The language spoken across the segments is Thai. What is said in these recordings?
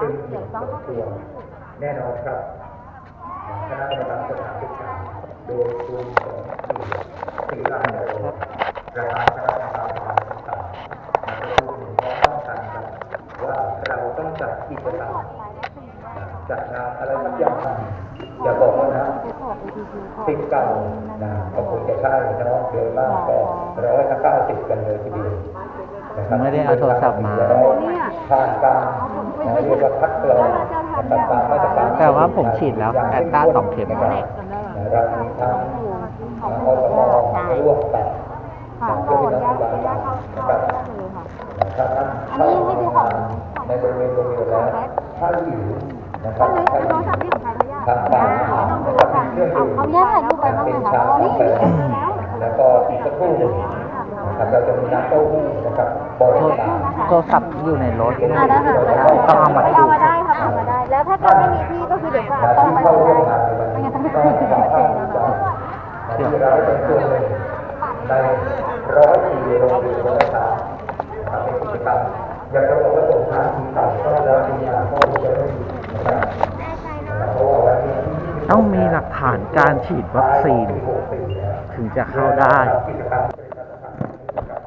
ซึ่งมีสมควรแน่นอนครับคณะกรรมการสถานศึกษาโดยคุณสมศรีศรีรัตน์โรประธานคณะกรรมการสถานศึกษามาพูดถึงพ้อต้องกันครับว่าเราต้องจัดกิจกรรมจัดงานอะไรสักอย่างอย่าบอกว่านะสิบเก่านะก็คงจะใช่เนาะเยอะมากก็ร้อยละเก้าสิบกันเลยทีเดียวไม่ได้เอาโทรศัพท์มา ผ่านการนะเรียกว่าคัดกรองนะครับตามมาตรการแต่ว่าผมฉีดแล้วแอตต้าสองเข็มนะครับเรามีทั้งอสมร่วมกับค่ะเจ้าหน้าที่รัฐบาลนะครับถ้าท่านเข้าทำงานในบริเวณโรงเรียนแล้วถ้าหิวนะครับถ้าหิวทางฝ่ายอาหารนะครับมีเครื่องดื่มเอาญาติถ่ายรูปไปบ้างไหมเป็นคะชาอ๋อนี่กาแฟแล้วก็อีกสักครู่หนึ่งนะครับเราจะมีน้ำเต้าหู้นะครับบริการ โทรศัพท์อยู่ในรถอ่าได้ค่ะต้องเอามาไปดูเอามาได้ค่ะเอามาได้ แล้วถ้าเกิดไม่มีที่ก็คือเดี๋ยวฝากมาต้องที่ไปเข้าเอาร่วมได้งานในวันไม่นี้งั้นก็ต้องไปขอคุยภาพกับดีเจใจนะคะที่เราได้เป็นส่วนหนึ่งในร้อยปีโรงเรียนวัฒนธรรมนะครับเป็นกิจกรรมอยากจะบอกว่าส่งท้ายปีเก่าก็แล้วปีใหม่ก็จะได้ดีนะครับเพราะว่าวันนี้ที่ต้องมีหลักฐานการฉีดวัคซีน16ปีแล้วถึงจะเข้าได้ กิจกรรมเป็นการทำกิจกรรม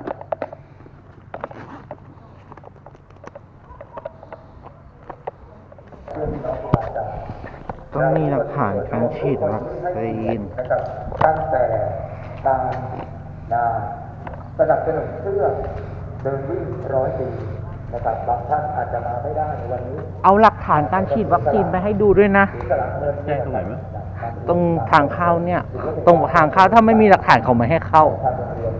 ต้องมีหลักฐานการฉีดวัคซีนนะครับตั้งแต่การนาสนับสนุนเสื้อเดินวิ่งร้อยปีนะครับบางท่านอาจจะมาไม่ได้ในวันนี้เอาหลักฐานการฉีดวัคซีนไปให้ดูด้วยนะหรือสละเงินเนี่ยนะครับตรงทางเข้าเนี่ย ตรงทางเข้าถ้าไม่มีหลักฐานเขาไม่ให้เข้าทางโรงเรียน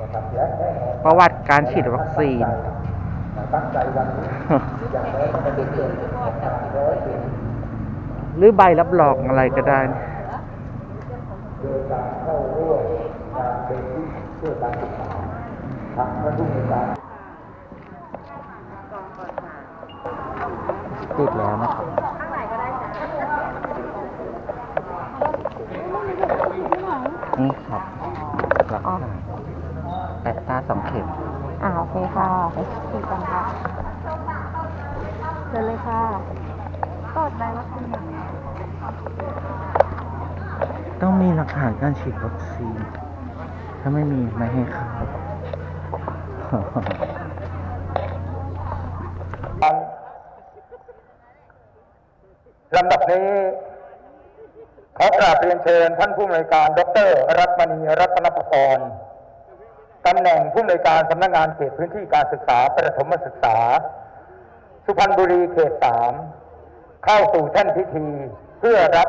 นะครับและแน่นอนประวัติการฉีดวัคซีนตั้งใจวันนี้อย่างน้อยก็เป็นเดือนร้อยปี หรือใบรับรองอะไรก็ได้โดยการเข้าร่วมงานเป็นที่เพื่อการศึกษาทางพระผู้มีการติดแล้วนะครับนี่ครับหลักฐานแอตตาสองเข็มอ่าโอเคค่ะไปฉีดกันค่ะเดินเลยค่ะ กดใบวัคซีนต้องมีหลักฐานการฉีดวัคซีน ถ้าไม่มีไม่ให้เข้าลำดับนี้ขอกราบเรียนเชิญท่านผู้อำนวยการ ดร รัตมณีรัตนปกรณ์ตำแหน่งผู้อำนวยการสำนักงานเขตพื้นที่การศึกษาประถมศึกษา สุพรรณบุรีเขตสาม เข้าสู่แท่นพิธีเพื่อรับ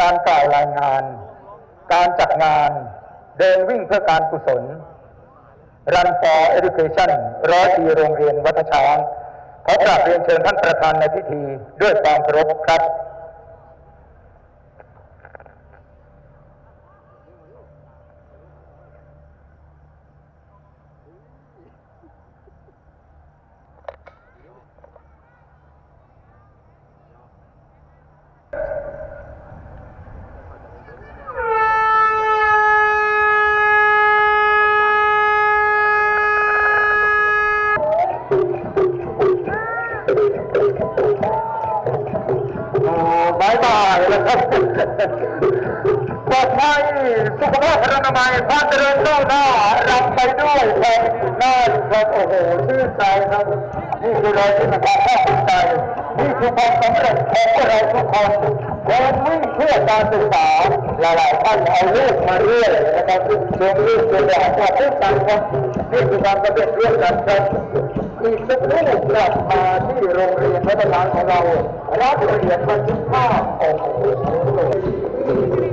การกล่าวรายงาน การจัดงานเดินวิ่งเพื่อการกุศลรันฟอร์เอดูเคชั่นร้อยปีโรงเรียนวัดช้างขอกราบเรียนเชิญท่านประธานในพิธีด้วยความเคารพครับ สุขภาพพนามัยพาเจริญก้าวหน้ารับไปด้วยแผ่นหน้าครับโอ้โหชื่นใจครับนี่คือรอยยิ้มของความภาคภูมิใจนี่คือความสำเร็จของพวกเราทุกคนเดินวิ่งเพื่อการศึกษาหลายๆท่านเอาลูกมาเรื่อยนะครับชมลูกตัวอย่างว่าพูดกันครับนี่คือความสำเร็จร่วมกันครับอีกสักครู่กลับมาที่โรงเรียนวัฒนธรรมของเรารับเรียญบันทึกภาพโอ้โห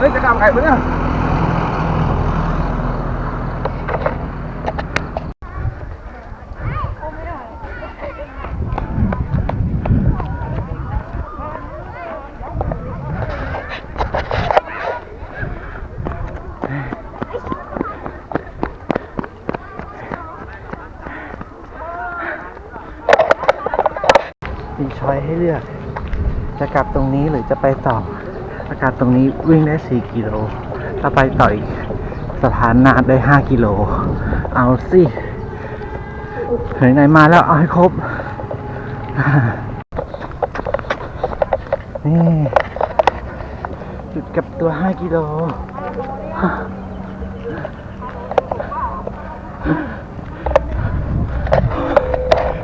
เล่นจะกรรมใครปะเนี่ย ให้เลือก จะกลับตรงนี้หรือจะไปต่ออากาศตรงนี้วิ่งได้ 4 กิโลถ้าไปต่ออีกสะพานนาดได้ 5 กิโล เอาสิไหนๆมาแล้วเอาให้ครบ นี่จุดกับตัว 5 กิโล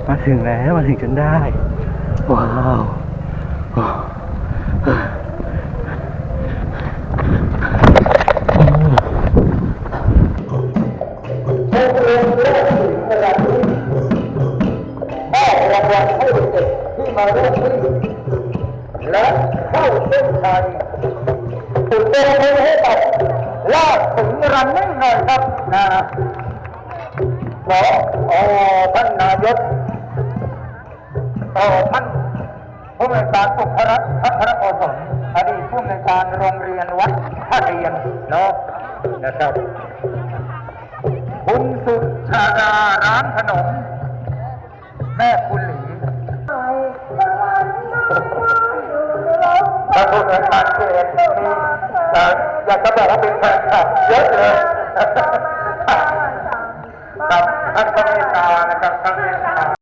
มาถึงแล้วมาถึงจนได้ ว้าวมริ่นะครับนะอท่านนายก ต่อท่านผู้อำนการสุพรรณน์พัทรโอสถอดีตผู้อำนการโรงเรียนวัดท่าเรียนเนาะนะครับคุณสุชาดาร้านขนม แม่คุณหลี่พระคุณอาจารย์เกศมีอยากจะบอกว่าเป็นแฟนคลับเยอะเลย